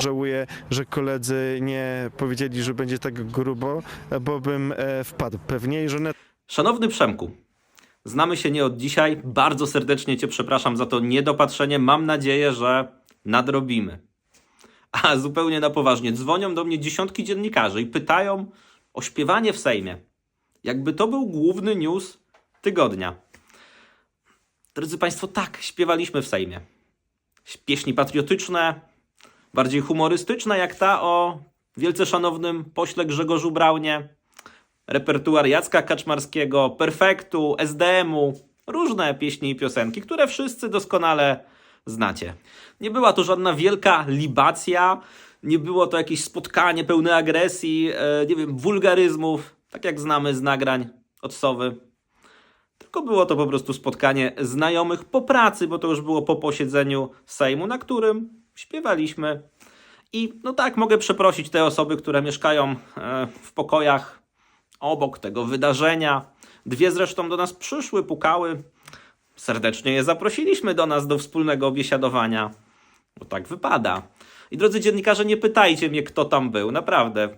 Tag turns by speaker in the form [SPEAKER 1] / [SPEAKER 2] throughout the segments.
[SPEAKER 1] Żałuję, że koledzy nie powiedzieli, że będzie tak grubo, bo bym e, wpadł pewnie i że
[SPEAKER 2] Szanowny Przemku, znamy się nie od dzisiaj. Bardzo serdecznie Cię przepraszam za to niedopatrzenie. Mam nadzieję, że nadrobimy. A zupełnie na poważnie, dzwonią do mnie dziesiątki dziennikarzy i pytają o śpiewanie w Sejmie. Jakby to był główny news tygodnia. Drodzy Państwo, tak, śpiewaliśmy w Sejmie. Pieśni patriotyczne, bardziej humorystyczne, jak ta o wielce szanownym pośle Grzegorzu Braunie repertuar Jacka Kaczmarskiego, Perfektu, SDM-u, różne pieśni i piosenki, które wszyscy doskonale znacie. Nie była to żadna wielka libacja, nie było to jakieś spotkanie pełne agresji, e, nie wiem, wulgaryzmów, tak jak znamy z nagrań od Sowy. Tylko było to po prostu spotkanie znajomych po pracy, bo to już było po posiedzeniu Sejmu, na którym śpiewaliśmy. I no tak, mogę przeprosić te osoby, które mieszkają e, w pokojach obok tego wydarzenia. Dwie zresztą do nas przyszły, pukały. Serdecznie je zaprosiliśmy do nas do wspólnego biesiadowania. Bo tak wypada. I drodzy dziennikarze, nie pytajcie mnie, kto tam był. Naprawdę.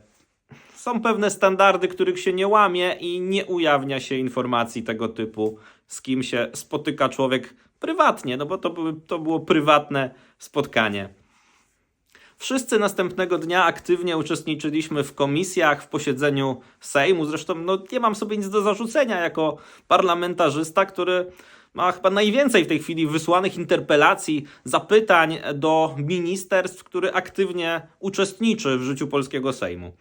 [SPEAKER 2] Są pewne standardy, których się nie łamie i nie ujawnia się informacji tego typu, z kim się spotyka człowiek prywatnie, no bo to, to było prywatne spotkanie. Wszyscy następnego dnia aktywnie uczestniczyliśmy w komisjach, w posiedzeniu Sejmu. Zresztą no, nie mam sobie nic do zarzucenia jako parlamentarzysta, który ma chyba najwięcej w tej chwili wysłanych interpelacji, zapytań do ministerstw, który aktywnie uczestniczy w życiu polskiego Sejmu.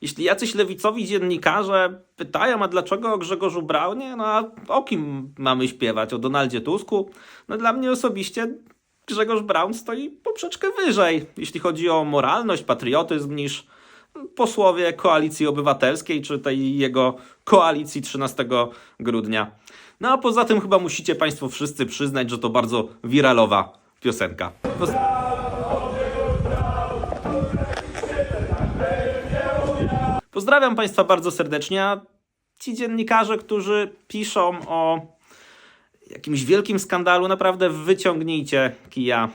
[SPEAKER 2] Jeśli jacyś lewicowi dziennikarze pytają, a dlaczego o Grzegorzu Braunie, no a o kim mamy śpiewać? O Donaldzie Tusku? No dla mnie osobiście Grzegorz Braun stoi poprzeczkę wyżej, jeśli chodzi o moralność, patriotyzm, niż posłowie Koalicji Obywatelskiej, czy tej jego koalicji 13 grudnia. No a poza tym chyba musicie Państwo wszyscy przyznać, że to bardzo wiralowa piosenka. Pozdrawiam Państwa bardzo serdecznie. A ci dziennikarze, którzy piszą o jakimś wielkim skandalu, naprawdę wyciągnijcie kija